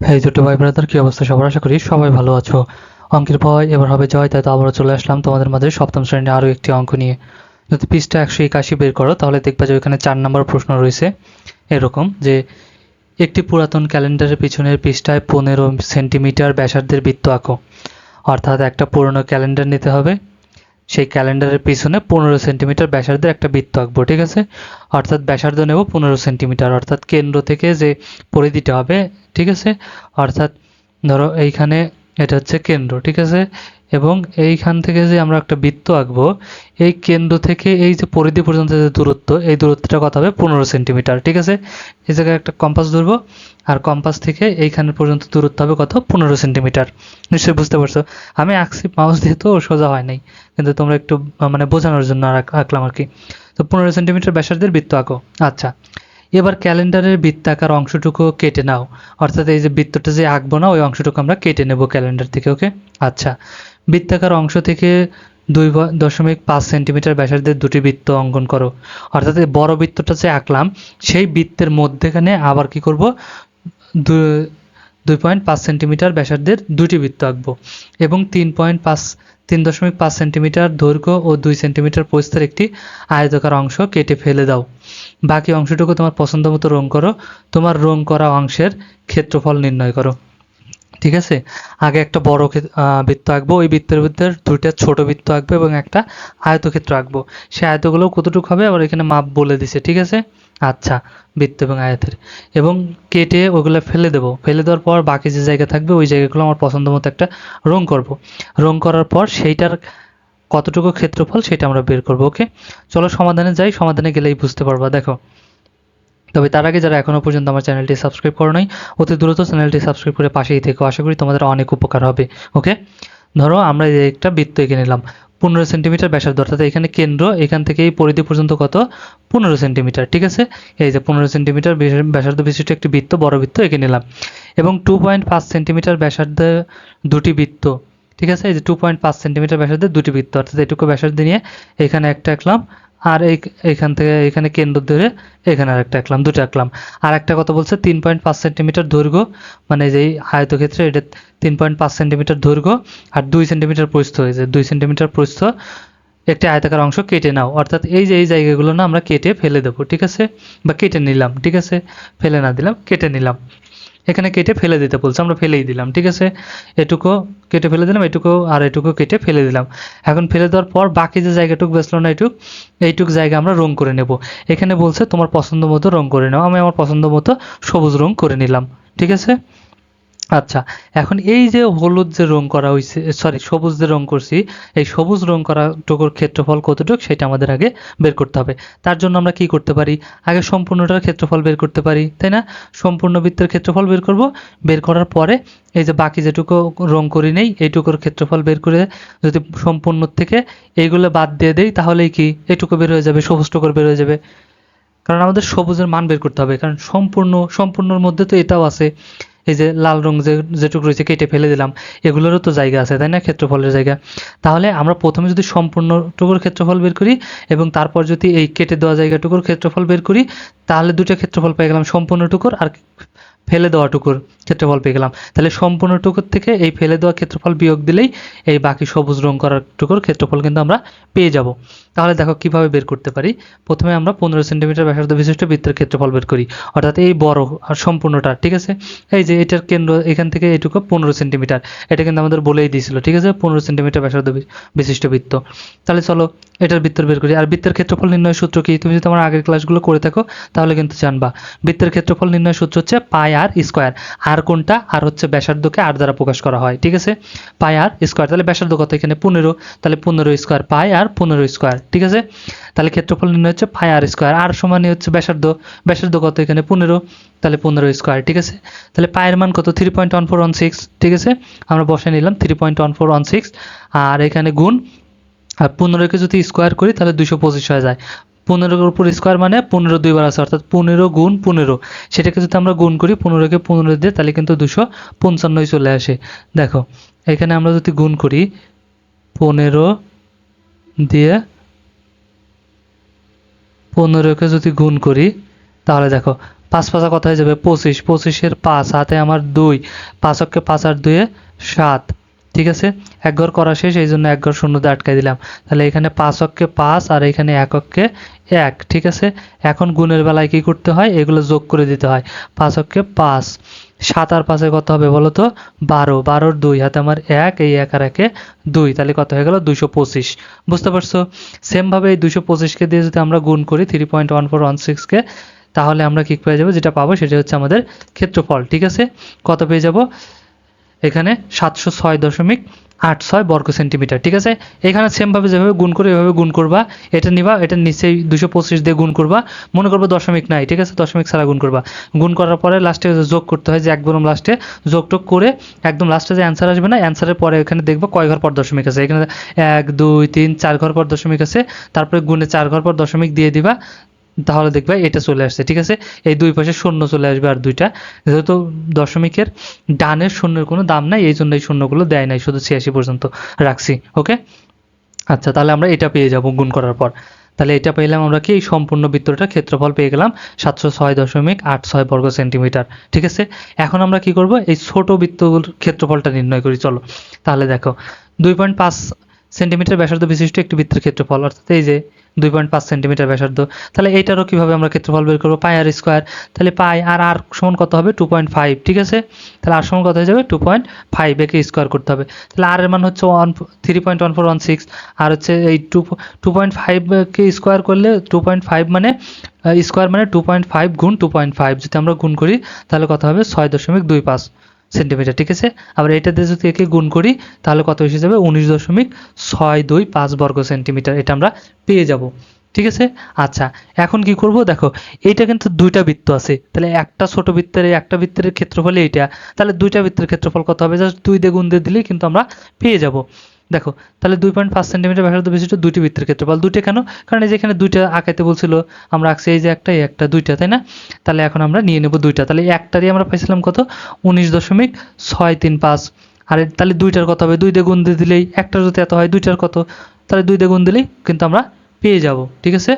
এই দুটো ভাই ব্রাদার কি অবস্থা? সবার আশা করি সবাই ভালো আছো। অঙ্কের ভয় এবার হবে জয়, তাই তো আবারও চলে আসলাম তোমাদের মাঝে সপ্তম শ্রেণির আরও একটি অঙ্ক নিয়ে। যদি পৃষ্ঠা একশো একাশি বের করো, তাহলে দেখবা যে ওইখানে চার নম্বর প্রশ্ন রয়েছে। এরকম যে, একটি পুরাতন ক্যালেন্ডারের পিছনের পৃষ্ঠায় পনেরো সেন্টিমিটার ব্যাসার্ধের বৃত্ত আঁকো। অর্থাৎ একটা পুরনো ক্যালেন্ডার নিতে হবে। সেই ক্যালেন্ডারের পিছনে পনেরো সেন্টিমিটার ব্যাসার্ধের একটা বৃত্ত আঁকবো, ঠিক আছে? অর্থাৎ ব্যাসার্ধ নেব পনেরো সেন্টিমিটার, অর্থাৎ কেন্দ্র থেকে যে পরিধিটা হবে, ঠিক আছে? অর্থাৎ ধরো এইখানে এটা হচ্ছে কেন্দ্র, ঠিক আছে? এবং এইখান থেকে যে আমরা একটা বৃত্ত আঁকবো, এই কেন্দ্র থেকে এই যে পরিধি পর্যন্ত যে দূরত্ব, এই দূরত্বটা কত হবে? পনেরো সেন্টিমিটার, ঠিক আছে? এই জায়গায় একটা কম্পাস ধরবো, আর কম্পাস থেকে এইখানে পর্যন্ত দূরত্ব হবে কত? পনেরো সেন্টিমিটার। নিশ্চয়ই বুঝতে পারছ? আমি আঁকছি মাউস দিয়ে তো সোজা হয় নাই, কিন্তু তোমরা একটু মানে বোঝানোর জন্য আঁকলাম আর কি। তো পনেরো সেন্টিমিটার ব্যাসার্ধের বৃত্ত আঁকো। আচ্ছা এবার ক্যালেন্ডারের বৃত্তাকার অংশটুকু কেটে নাও। অর্থাৎ এই যে বৃত্তটা যে আঁকবো না, ওই অংশটুকু আমরা কেটে নেব ক্যালেন্ডার থেকে, ওকে? আচ্ছা বৃত্তাকার অংশ থেকে দুই দশমিক পাঁচ সেন্টিমিটার ব্যাসার্ধের দুটি বৃত্ত অঙ্কন করো। অর্থাৎ বড় বৃত্তটা যে আঁকলাম, সেই বৃত্তের মধ্যেখানে আবার কি করব? দুই পয়েন্ট পাঁচ সেন্টিমিটার ব্যাসার্ধের দুটি বৃত্ত আঁকবো এবং তিন পয়েন্ট পাঁচ, তিন দশমিক পাঁচ সেন্টিমিটার দৈর্ঘ্য ও দুই সেন্টিমিটার প্রস্থের একটি আয়তাকার অংশ কেটে ফেলে দাও। বাকি অংশটুকু তোমার পছন্দ মতো রং করো। তোমার রং করা অংশের ক্ষেত্রফল নির্ণয় করো। ঠিক আছে? আগে একটা বড় বৃত্ত আঁকবো। ওই বৃত্তের ভিতরে দুইটা ছোট বৃত্ত আঁকবো এবং একটা আয়তক্ষেত্র আঁকবো। সেই আয়তগুলো কতটুকু হবে? আবার এখানে মাপ বলে দিছে, ঠিক আছে? আচ্ছা বৃত্ত এবং আয়তের। এবং কেটে ওগুলো ফেলে দেবো। ফেলে দেওয়ার পর বাকি যে জায়গা থাকবে, ওই জায়গাগুলো আমার পছন্দ মতো একটা রং করব। রং করার পর সেইটার কতটুকু ক্ষেত্রফল সেটা আমরা বের করব, ওকে? চলো সমাধানে যাই। সমাধানে গেলেই বুঝতে পারবা, দেখো। তবে তার আগে যারা এখনও পর্যন্ত আমার চ্যানেলটি সাবস্ক্রাইব করো নাই অতি দ্রুত চ্যানেলটি সাবস্ক্রাইব করে পাশেই থেকো। আশা করি তোমাদের অনেক উপকার হবে, ওকে? ধরো আমরা একটা বৃত্ত এঁকে নিলাম। পনেরো সেন্টিমিটার ব্যাসার্ধ, অর্থাৎ এখানে কেন্দ্র এখান থেকে এই পরিধি পর্যন্ত কত? পনেরো সেন্টিমিটার, ঠিক আছে? এই যে পনেরো সেন্টিমিটার ব্যাসার্ধ বিশিষ্ট একটি বৃত্ত, বড় বৃত্ত এঁকে নিলাম। এবং টু পয়েন্ট পাঁচ সেন্টিমিটার ব্যাসার্ধ দুটি বৃত্ত, ঠিক আছে? এই যে টু পয়েন্ট পাঁচ সেন্টিমিটার ব্যাসার্ধের দুটি বৃত্ত, অর্থাৎ এটুকু ব্যাসার্ধ নিয়ে এখানে একটা আঁকলাম। আর এখান থেকে এখানে কেন্দ্র ধরে এখানে আরেকটা আঁকলাম, দুটো আঁকলাম। আর একটা কথা বলছে, তিন পয়েন্ট পাঁচ সেন্টিমিটার দৈর্ঘ্য মানে যেই আয়তক্ষেত্রে এটা তিন পয়েন্ট পাঁচ সেন্টিমিটার দৈর্ঘ্য আর দুই সেন্টিমিটার প্রস্থ হয়েছে। দুই সেন্টিমিটার প্রস্থ একটি আয়তাকার অংশ কেটে নাও। অর্থাৎ এই যে, এই জায়গাগুলো না আমরা কেটে ফেলে দেবো, ঠিক আছে? বা কেটে নিলাম, ঠিক আছে? ফেলে না দিলাম, কেটে নিলাম। এখানে কেটে ফেলে দিতে বলছে, আমরা ফেলেই দিলাম, ঠিক আছে? এটুকু কেটে ফেলে দিলাম, এটুকু আর এটুকু কেটে ফেলে দিলাম। এখন ফেলে দেওয়ার পর বাকি যে জায়গাটুকু বেসলো না এটুক এইটুক জায়গা আমরা রং করে নেব। এখানে বলছে, তোমার পছন্দ মতো রং করে নাও, আমি আমার পছন্দ মতো সবুজ রং করে নিলাম। ঠিক আছে? আচ্ছা এখন এই যে হলুদ যে রং করা হয়েছে সরি সবুজ যে রং করছি, এই সবুজ রং করা টুকুর ক্ষেত্রফল কতটুকু সেটা আমাদের আগে বের করতে হবে। তার জন্য আমরা কি করতে পারি? আগে সম্পূর্ণটার ক্ষেত্রফল বের করতে পারি, তাই না? সম্পূর্ণ বৃত্তের ক্ষেত্রফল বের করব। বের করার পরে এই যে বাকি যেটুকু রং করি নেই, এইটুকুর ক্ষেত্রফল বের করে যদি সম্পূর্ণ থেকে এইগুলো বাদ দিয়ে দেই, তাহলেই কি? এটুকু বের হয়ে যাবে সবুজ টুকুর বের হয়ে যাবে। কারণ আমাদের সবুজের মান বের করতে হবে, কারণ সম্পূর্ণ, সম্পূর্ণর মধ্যে তো এটাও আছে। এই যে লাল রং যে, যেটুকু রয়েছে কেটে ফেলে দিলাম, এগুলোরও তো জায়গা আছে, তাই না? ক্ষেত্রফলের জায়গা। তাহলে আমরা প্রথমে যদি সম্পূর্ণ টুকুর ক্ষেত্রফল বের করি এবং তারপর যদি এই কেটে দেওয়া জায়গাটুকুর ক্ষেত্রফল বের করি, তাহলে দুটো ক্ষেত্রফল পেয়ে গেলাম সম্পূর্ণ টুকুর আর ফেলে দেওয়া টুকুর ক্ষেত্রফল পেয়ে গেলাম। তাহলে সম্পূর্ণ টুকুর থেকে এই ফেলে দেওয়া ক্ষেত্রফল বিয়োগ দিলেই এই বাকি সবুজ রং করার টুকুর ক্ষেত্রফল কিন্তু আমরা পেয়ে যাব। তাহলে দেখো কীভাবে বের করতে পারি? প্রথমে আমরা পনেরো সেন্টিমিটার ব্যাসার্ধ বিশিষ্ট বৃত্তের ক্ষেত্রফল বের করি। অর্থাৎ এই বড় আর সম্পূর্ণটা, ঠিক আছে? এই যে এটার কেন্দ্র এখান থেকে এটুকু পনেরো সেন্টিমিটার। এটা কিন্তু আমাদের বলেই দিয়েছিল, ঠিক আছে? পনেরো সেন্টিমিটার ব্যাসার্ধ বিশিষ্ট বৃত্ত। তাহলে চলো এটার বৃত্তের বের করি। আর বৃত্তের ক্ষেত্রফল নির্ণয় সূত্র কি? তুমি যদি আমার আগের ক্লাসগুলো করে থাকো, তাহলে কিন্তু জানবা। বৃত্তের ক্ষেত্রফল নির্ণয় সূত্র হচ্ছে পাই আর স্কোয়ার। আর কোনটা? আর হচ্ছে ব্যাসার্ধকে আর দ্বারা প্রকাশ করা হয়, ঠিক আছে? পাই আর স্কোয়ার। তাহলে ব্যাসার্ধ কত এখানে? পনেরো। তাহলে পনেরো স্কোয়ার পাই আর পনেরো স্কোয়ার। ঠিক আছে? তাহলে ক্ষেত্রফল নির্ণয় হচ্ছে পাই আর স্কোয়ার আর সমানই হচ্ছে ব্যাসার্ধ ব্যাসার্ধ কত এখানে? পনেরো। তাহলে পনেরো স্কোয়ার ঠিক আছে? তাহলে পায়ের মান কত? Three point one four one six ঠিক আছে? আমরা বসে নিলাম three point one four one six আর এখানে গুণ, আর পনেরোকে যদি স্কোয়ার করি, তাহলে দুশো পঁচিশ হয়ে যায়। পনেরোর উপর স্কোয়ার মানে পনেরো দুইবার আছে, অর্থাৎ পনেরো গুণ পনেরো। সেটাকে যদি আমরা গুণ করি, পনেরোকে পনেরো দিয়ে, তাহলে কিন্তু দুশো পঞ্চান্নই চলে আসে। দেখো, এখানে আমরা যদি গুণ করি, পনেরো দিয়ে পনেরোকে যদি গুণ করি, তাহলে দেখো, পাঁচ পাঁচা কত হয়ে যাবে? পঁচিশ। পঁচিশের পাঁচ হাতে আমার দুই। পাঁচককে পাঁচ আর দুয়ে সাত। ঠিক আছে? এক ঘর করা শেষ, এই জন্য এক ঘর শূন্যতে আটকাই দিলাম। তাহলে এখানে পাঁচ অক্ষে পাঁচ আর এখানে এক অক্ষে এক। ঠিক আছে? এখন গুণের বেলায় কি করতে হয়? এগুলো যোগ করে দিতে হয়। পাঁচ অক্ষে পাঁচ। সাত আর পাঁচে কত হবে বলো তো বারো। বারোর দুই, হাতে আমার এক, এই এক আর একে দুই। তাহলে কত হয়ে গেল? দুশো পঁচিশ। বুঝতে পারছ? সেমভাবে এই দুশো পঁচিশকে দিয়ে যদি আমরা গুণ করি three point one four one সিক্সকে তাহলে আমরা কি পেয়ে যাব? যেটা পাবো সেটা হচ্ছে আমাদের ক্ষেত্রফল। ঠিক আছে? কত পেয়ে যাব? এখানে সাতশো ছয় দশমিক আট ছয় বর্গ সেন্টিমিটার, ঠিক আছে? এখানে সেমভাবে যেভাবে গুণ করে এভাবে গুণ করবা। এটা নিবা, এটা নিচেই দুশো পঁচিশ দিয়ে গুণ করবা। মনে করব দশমিক নাই, ঠিক আছে? দশমিক ছাড়া গুণ করবা। গুণ করার পরে লাস্টে যোগ করতে হয়, যে একদম লাস্টে যোগ টোগ করে একদম লাস্টে যে অ্যান্সার আসবে না অ্যান্সারের পরে এখানে দেখব কয় ঘর পর দশমিক আছে। এখানে এক, দুই, তিন, চার ঘর পর দশমিক আছে। তারপরে গুণে চার ঘর পর দশমিক দিয়ে দিবা। তাহলে দেখবে এটা চলে আসছে, ঠিক আছে? এই দুই পাশে শূন্য চলে আসবে আর দুইটা। যেহেতু দশমিকের ডানের শূন্যের কোনো দাম নাই, এই জন্য এই শূন্যগুলো দেয় নাই, শুধু ছিয়াশি পর্যন্ত রাখছি, ওকে? আচ্ছা তাহলে আমরা এটা পেয়ে যাব গুণ করার পর। তাহলে এটা পেলাম আমরা কি? এই সম্পূর্ণ বৃত্তটা ক্ষেত্রফল পেয়ে গেলাম সাতশো ছয় দশমিক আট ছয় বর্গ সেন্টিমিটার, ঠিক আছে? এখন আমরা কি করব? এই ছোট বৃত্তগুলোর ক্ষেত্রফলটা নির্ণয় করি, চলো। তাহলে দেখো, দুই পয়েন্ট পাঁচ সেন্টিমিটার ব্যাসার্ধ বিশিষ্ট একটি বৃত্তের ক্ষেত্রফল, অর্থাৎ এই যে দুই পয়েন্ট পাঁচ সেন্টিমিটার ব্যাসার্ধ, তাহলে এইটারও কীভাবে আমরা ক্ষেত্রফল বের করব? পাই আর স্কোয়ার, তাহলে পাই আর আর সমান কত হবে? টু পয়েন্ট ফাইভ ঠিক আছে? তাহলে আর সমান কত হয়ে যাবে? টু পয়েন্ট ফাইভ একে স্কোয়ার করতে হবে। তাহলে আর এর মান হচ্ছে one three point one four one six আর হচ্ছে এই টু টু পয়েন্ট ফাইভকে স্কোয়ার করলে টু পয়েন্ট ফাইভ মানে স্কোয়ার মানে টু পয়েন্ট ফাইভ গুণ টু পয়েন্ট ফাইভ যদি আমরা গুণ করি, তাহলে কত হবে? ছয় দশমিক দুই পাঁচ। সেন্টিমিটার, ঠিক আছে? আবার এটা দিয়ে যদি একে গুণ করি, তাহলে কত এসে যাবে? উনিশ দশমিক ছয় দুই পাঁচ বর্গ সেন্টিমিটার, এটা আমরা পেয়ে যাব, ঠিক আছে? আচ্ছা এখন কি করব? দেখো, এইটা কিন্তু দুইটা বৃত্ত আছে। তাহলে একটা ছোট বৃত্তের একটা বৃত্তের ক্ষেত্রফল এইটা। তাহলে দুইটা বৃত্তের ক্ষেত্রফল কত হবে? জাস্ট দুই দিয়ে গুণ দিয়ে দিলেই কিন্তু আমরা পেয়ে যাব। দেখো, তাহলে দুই পয়েন্ট পাঁচ সেন্টিমিটার ব্যাসার্ধ বিশিষ্ট দুইটি বৃত্তের ক্ষেত্রফল দুইটা কেন? কারণ এই যে এখানে দুইটা আঁকাইতে বলছিল, আমরা আঁকছি এই যে একটা, এই একটা, দুইটা, তাই না? তাহলে এখন আমরা নিয়ে নেব দুইটা। তাহলে একটারই আমরা পাইছিলাম কত? উনিশ দশমিক ছয় তিন পাঁচ। আর, তাহলে দুইটার কত হবে? দুই দিয়ে গুণ দিয়ে দিলেই একটার যদি এত হয়, দুইটার কত? তাহলে দুই দিয়ে গুণ দিলেই কিন্তু আমরা পেয়ে যাব, ঠিক আছে?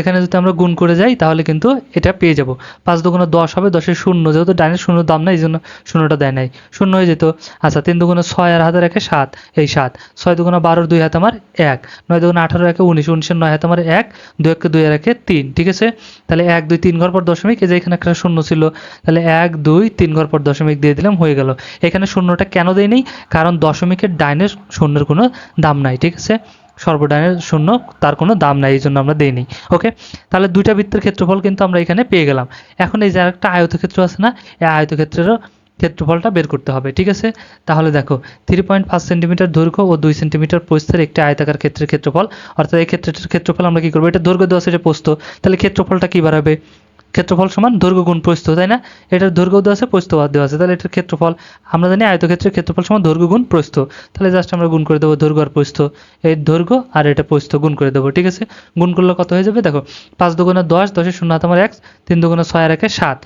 এখানে যদি আমরা গুণ করে যাই, তাহলে কিন্তু এটা পেয়ে যাব। পাঁচ দুগুণে দশ হবে, দশের শূন্য, যেহেতু ডাইনের শূন্য দাম নাই, এই জন্য শূন্যটা দেয় নাই। শূন্য হয়ে যেত আচ্ছা তিন দুগুণে ছয় আর হাতের একে সাত, এই সাত। ছয় দুগুণে বারোর দুই হাত আমার এক, নয় দুগুণে আঠারো একে উনিশ উনিশের নয় হাত আমার এক, দুই একে দুই আর একে তিন, ঠিক আছে? তাহলে এক, দুই, তিন ঘর পর দশমিক, এই যে এখানে একটা শূন্য ছিল, তাহলে এক, দুই, তিন ঘর পর দশমিক দিয়ে দিলাম, হয়ে গেল। এখানে শূন্যটা কেন দেয় নেই কারণ দশমিকের ডাইনের শূন্যের কোনো দাম নাই, ঠিক আছে? সর্বডাইনের শূন্য, তার কোনো দাম নাই এই জন্য আমরা দিইনি ওকে তাহলে দুইটা বৃত্তের ক্ষেত্রফল কিন্তু আমরা এখানে পেয়ে গেলাম। এখন এই যে আরেকটা আয়তক্ষেত্র আছে না, এই আয়তক্ষেত্রেরও ক্ষেত্রফলটা বের করতে হবে, ঠিক আছে? তাহলে দেখো থ্রি পয়েন্ট পাঁচ সেন্টিমিটার দৈর্ঘ্য ও দুই সেন্টিমিটার প্রস্থের একটি আয়তাকার ক্ষেত্রের ক্ষেত্রফল, অর্থাৎ এই ক্ষেত্রটির ক্ষেত্রফল আমরা কি করব? এটা দৈর্ঘ্য দেওয়া এটা প্রস্থ। তাহলে ক্ষেত্রফলটা কি বাড়াবে ক্ষেত্রফল সমান দৈর্ঘ্য গুণ প্রস্থ, তাই না? এটার দৈর্ঘ্য দেওয়া আছে, প্রস্থ দেওয়া আছে। তাহলে এটার ক্ষেত্রফল আমরা জানি আয়তক্ষেত্রের ক্ষেত্রফল সমান দৈর্ঘ্য গুণ প্রস্থ। তাহলে জাস্ট আমরা গুণ করে দেবো দৈর্ঘ্য আর প্রস্থ। এই দৈর্ঘ্য আর এটা প্রস্থ গুণ করে দেবো, ঠিক আছে? গুণ করলে কত হয়ে যাবে? দেখো, পাঁচ দুগুণে দশ, দশের শূন্য হাত আমার এক, তিন দুগুণে ছয় আর একে সাত।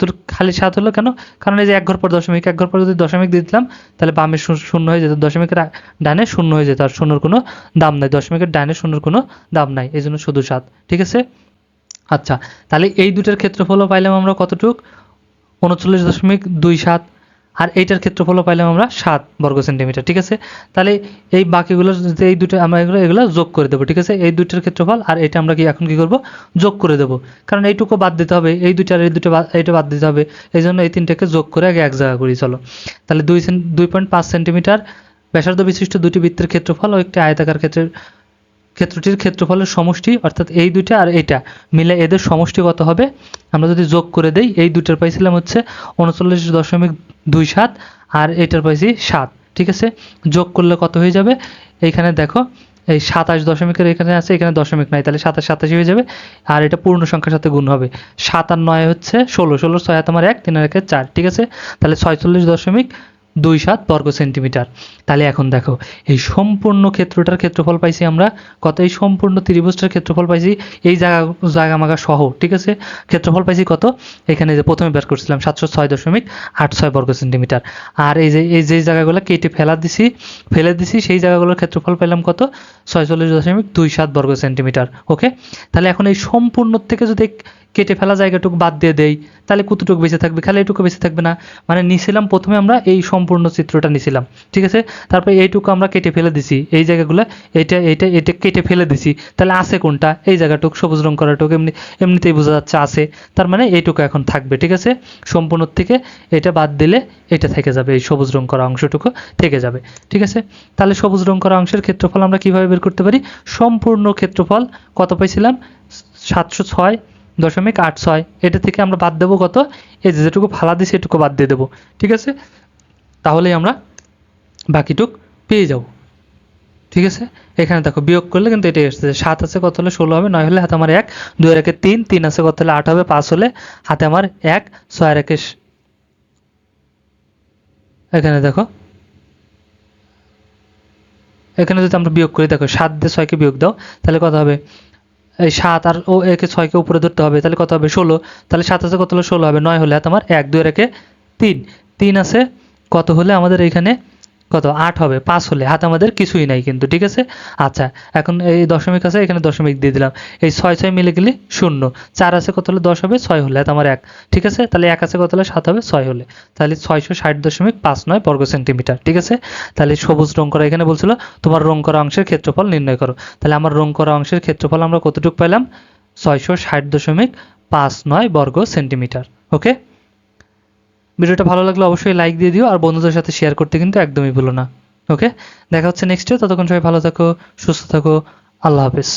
তোর খালি সাত হলো কেন? কারণ এই যে এক ঘর পর দশমিক, এক ঘর পর যদি দশমিক দিয়ে দিলাম, তাহলে বামে শূন্য হয়ে যেত, দশমিকের ডানে শূন্য হয়ে যেত, আর শূন্যর কোনো দাম নাই, দশমিকের ডানে শূন্যর কোনো দাম নাই, এই জন্য শুধু সাত, ঠিক আছে? আচ্ছা তাহলে এই দুটার ক্ষেত্রফলও পাইলাম আমরা কতটুক? উনচল্লিশ দশমিক দুই সাত। আর এইটার ক্ষেত্রফলও পাইলাম আমরা সাত বর্গ সেন্টিমিটার, ঠিক আছে? তাহলে এই বাকিগুলো এই দুটো আমরা এগুলো এগুলো যোগ করে দেবো, ঠিক আছে? এই দুইটার ক্ষেত্রফল আর এটা আমরা কি এখন কি করব? যোগ করে দেবো। কারণ এইটুকু বাদ দিতে হবে, এই দুইটার, এই দুটো এইটা বাদ দিতে হবে। এই জন্য এই তিনটাকে যোগ করে আগে এক জায়গা করি, চলো। তাহলে দুই দুই পয়েন্ট পাঁচ সেন্টিমিটার ব্যাসার্ধ বিশিষ্ট দুটি বৃত্তের ক্ষেত্রফল ও একটি আয়তাকার ক্ষেত্রের ক্ষেত্রটির ক্ষেত্রফলের সমষ্টি, অর্থাৎ এই দুইটা আর এইটা, মিলে এদের সমষ্টি কত হবে? আমরা যদি যোগ করে দেই, এই দুইটার পাইছিলাম হচ্ছে উনচল্লিশ দশমিক দুই সাত, আর এটার পাইছি সাত, ঠিক আছে? যোগ করলে কত হয়ে যাবে? এইখানে দেখো, এই সাতাশ দশমিকের এখানে আছে, এখানে দশমিক নাই, তাহলে সাতাশ সাতাশি হয়ে যাবে, আর এটা পূর্ণ সংখ্যার সাথে গুণ হবে। সাত আর নয় হচ্ছে ষোলো ষোলো ছয় হাত আমার এক, তিন আর একে চার, ঠিক আছে? তাহলে ছয়চল্লিশ দশমিক দুই সাত বর্গ সেন্টিমিটার। তাহলে এখন দেখো, এই সম্পূর্ণ ক্ষেত্রটার ক্ষেত্রফল পাইছি আমরা কত? এই সম্পূর্ণ ত্রিভুজটার ক্ষেত্রফল পাইছি এই জায়গা জায়গা মাগা সহ, ঠিক আছে? ক্ষেত্রফল পাইছি কত? এখানে যে প্রথমে বের করছিলাম সাতশো ছয় দশমিক আট ছয় বর্গ সেন্টিমিটার। আর এই যে এই যে জায়গাগুলো কেটে ফেলা দিছি, ফেলে দিছি, সেই জায়গাগুলোর ক্ষেত্রফল পেলাম কত? ছয়চল্লিশ দশমিক দুই সাত বর্গ সেন্টিমিটার, ওকে? তাহলে এখন এই সম্পূর্ণ থেকে যদি কেটে ফেলা জায়গাটুকু বাদ দিয়ে দেই। তাহলে কতটুকু বেঁচে থাকবে, খালি এইটুকু বেঁচে থাকবে না। মানে নিছিলাম প্রথমে আমরা এই সম্পূর্ণ চিত্রটা নিছিলাম, ঠিক আছে? তারপরে এইটুকু আমরা কেটে ফেলে দিছি, এই জায়গাগুলো, এইটা এইটা এটা কেটে ফেলে দিছি। তাহলে আছে কোনটা? এই জায়গাটুকু, সবুজ রং করাটুকু এমনি, এমনিতেই বোঝা যাচ্ছে আছে। তার মানে এইটুকু এখন থাকবে, ঠিক আছে? সম্পূর্ণ থেকে এটা বাদ দিলে এটা থেকে যাবে, এই সবুজ রং করা অংশটুকু থেকে যাবে, ঠিক আছে? তাহলে সবুজ রং করা অংশের ক্ষেত্রফল আমরা কীভাবে বের করতে পারি? সম্পূর্ণ ক্ষেত্রফল কত পাইছিলাম? সাতশো ছয় দশমিক আট ছয়। এটা থেকে আমরা বাদ দেবো কত? এই যেটুকু ফালা দিছি এটুকু বাদ দিয়ে দেবো। ঠিক আছে? তাহলেই আমরা বাকিটুক পেয়ে যাব। ঠিক আছে? এখানে দেখো বিয়োগ করলে কিন্তু এটাই আসছে সাত আছে কত হলে ষোলো হবে, নয় হলে হাতে আমার এক, দুই একে তিন তিন আছে কত হলে আট হবে, পাঁচ হলে হাতে আমার এক, ছয় একে এখানে দেখো। এখানে যদি আমরা বিয়োগ করি, দেখো সাত দিয়ে ছয়কে বিয়োগ দাও, তাহলে কত হবে? এই সাত আর ও একে ছয়কে উপরে ধরতে হবে, তাহলে কত হবে? ষোলো। তাহলে সাত আছে কত হলে? ষোলো হবে। নয় হলে তোমার এক, দুই একে তিন। তিন আছে কত হলে আমাদের এখানে কত? আট হবে, পাঁচ হলে। হাত আমাদের কিছুই নাই কিন্তু, ঠিক আছে? আচ্ছা এখন এই দশমিক আছে, এখানে দশমিক দিয়ে দিলাম। এই ছয় ছয় মিলে গেলে শূন্য। চার আছে কত হলে? দশ হবে, ছয় হলে। হাত আমার এক। ঠিক আছে? তাহলে এক আছে কত হলে? সাত হবে, ছয় হলে। তাহলে ছয়শো ষাট দশমিক পাঁচ নয় বর্গ সেন্টিমিটার, ঠিক আছে? তাহলে সবুজ রং করা এখানে বলছিল, তোমার রং করা অংশের ক্ষেত্রফল নির্ণয় করো। তাহলে আমার রং করা অংশের ক্ষেত্রফল আমরা কতটুকু পেলাম? ছয়শো ষাট দশমিক পাঁচ নয় বর্গ সেন্টিমিটার, ওকে? ভিডিওটা ভালো লাগলে অবশ্যই লাইক দিয়ে দিও, আর বন্ধুদের সাথে শেয়ার করতে কিন্তু একদমই ভুলো না। ওকে দেখা হচ্ছে নেক্সটে ততক্ষণ সবাই ভালো থাকো, সুস্থ থাকো, আল্লাহ হাফেজ।